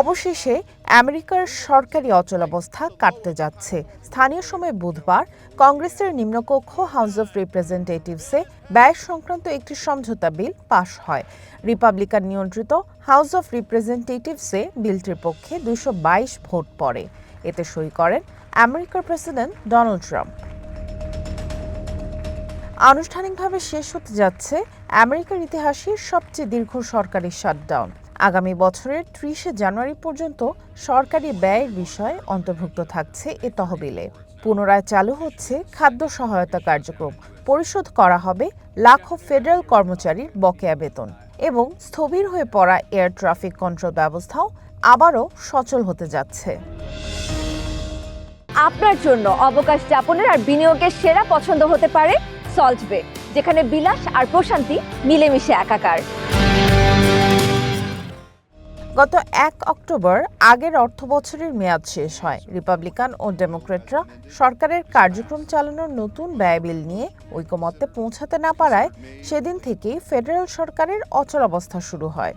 অবশেষে আমেরিকার সরকারি অচলাবস্থা কাটতে যাচ্ছে। স্থানীয় সময় বুধবার কংগ্রেসের নিম্নকক্ষ হাউস অব রিপ্রেজেন্টেটিভসে ব্যয় সংক্রান্ত একটি সমঝোতা বিল পাশ হয়। রিপাবলিকান নিয়ন্ত্রিত হাউস অব রিপ্রেজেন্টেটিভসে বিলটির পক্ষে দুশো ভোট পড়ে। এতে সই করেন আমেরিকার প্রেসিডেন্ট ডোনাল্ড ট্রাম্প। আনুষ্ঠানিকভাবে শেষ হতে যাচ্ছে আমেরিকার ইতিহাসের সবচেয়ে দীর্ঘ সরকারি শাটডাউন। আগামী বছরের ত্রিশে জানুয়ারি পর্যন্ত সরকারি ব্যয়ের বিষয় অন্তর্ভুক্ত থাকছে এ তহবিলে। পুনরায় চালু হচ্ছে খাদ্য সহায়তা কার্যক্রম। পরিশোধ করা হবে লাখো ফেডারেল কর্মচারীর বকেয়া বেতন এবং স্থবির হয়ে পড়া এয়ার ট্রাফিক কন্ট্রোল ব্যবস্থাও আবারও সচল হতে যাচ্ছে। আপনার জন্য অবকাশ যাপনের আর বিনিয়োগের সেরা পছন্দ হতে পারে সল্ট বে, যেখানে বিলাস আর প্রশান্তি মিলেমিশে একাকার। গত এক অক্টোবর আগের অর্থ বছরের মেয়াদ শেষ হয়। রিপাবলিকান ও ডেমোক্রেটরা সরকারের কার্যক্রম চালানোর নতুন ব্যয় বিল নিয়ে ঐকমত্যে পৌঁছাতে না পারায় সেদিন থেকেই ফেডারেল সরকারের অচলাবস্থা শুরু হয়।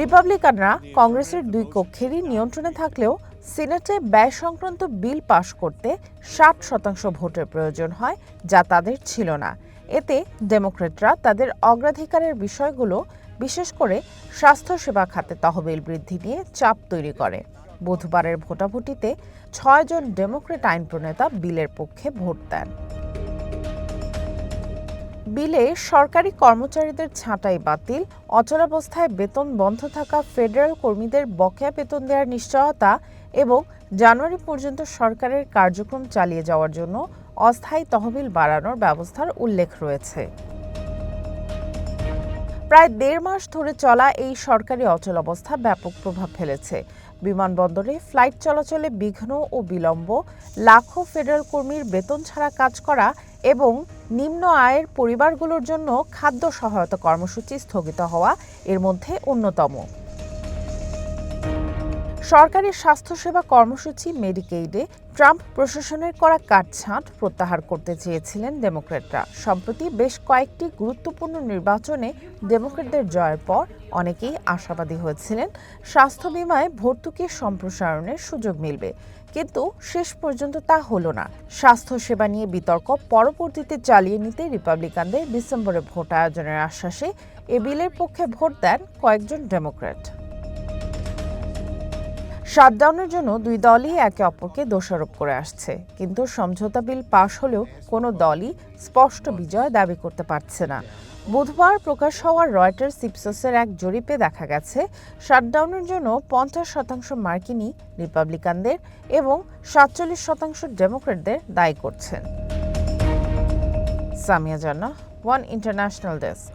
রিপাবলিকানরা কংগ্রেসের দুই কক্ষেরই নিয়ন্ত্রণে থাকলেও সিনেটে ব্যয় সংক্রান্ত বিল পাশ করতে ষাট শতাংশ ভোটের প্রয়োজন হয়, যা তাদের ছিল না। এতে ডেমোক্রেটরা তাদের অগ্রাধিকারের বিষয়গুলো, বিশেষ করে স্বাস্থ্যসেবা খাতে তহবিল বৃদ্ধি নিয়ে চাপ তৈরি করে। বুধবারের ভোটাভুটিতে ছয়জন ডেমোক্রেট আইন প্রণেতা বিলের পক্ষে ভোট দেন। বিলে সরকারি কর্মচারীদের ছাঁটাই বাতিল, অচলাবস্থায় বেতন বন্ধ থাকা ফেডারেল কর্মীদের বকেয়া বেতন দেওয়ার নিশ্চয়তা এবং জানুয়ারি পর্যন্ত সরকারের কার্যক্রম চালিয়ে যাওয়ার জন্য অস্থায়ী তহবিল বাড়ানোর ব্যবস্থার উল্লেখ রয়েছে। প্রায় দেড় মাস ধরে চলা এই সরকারি অচলাবস্থা ব্যাপক প্রভাব ফেলেছে। বিমানবন্দরে ফ্লাইট চলাচলে বিঘ্ন ও বিলম্ব, লাখো ফেডারেল কর্মীর বেতন ছাড়া কাজ করা এবং নিম্ন আয়ের পরিবারগুলোর জন্য খাদ্য সহায়তা কর্মসূচি স্থগিত হওয়া এর মধ্যে অন্যতম। সরকারি স্বাস্থ্যসেবা কর্মসূচি মেডিকেইডে ট্রাম্প প্রশাসনের করা কাটছাঁট প্রত্যাহার করতে চেয়েছিলেন ডেমোক্রেটরা। সম্প্রতি বেশ কয়েকটি গুরুত্বপূর্ণ নির্বাচনে ডেমোক্রেটদের জয়ের পর অনেকেই আশাবাদী হয়েছিলেন, স্বাস্থ্য বিমায় ভর্তুকির সম্প্রসারণের সুযোগ মিলবে। কিন্তু শেষ পর্যন্ত তা হলো না। স্বাস্থ্যসেবা নিয়ে বিতর্ক পরবর্তীতে চালিয়ে নিতে রিপাবলিকানদের ডিসেম্বরে ভোট আয়োজনের আশ্বাসে এ বিলের পক্ষে ভোট দেন কয়েকজন ডেমোক্র্যাট শাটডাউনের জন্য দুই দলই একে অপরকে দোষারোপ করে আসছে। কিন্তু সমঝোতা বিল পাশ হলেও কোনো দলই স্পষ্ট বিজয় দাবি করতে পারছে না। বুধবার প্রকাশ হওয়া রয়টার্স ইপসোসের এক জরিপে দেখা গেছে, শাটডাউনের জন্য পঞ্চাশ শতাংশ মার্কিনই রিপাবলিকানদের এবং সাতচল্লিশ শতাংশ ডেমোক্রেটদের দায়ী করছেন। সামিয়া জান্না ওয়ান ইন্টারন্যাশনাল ডেস্ক।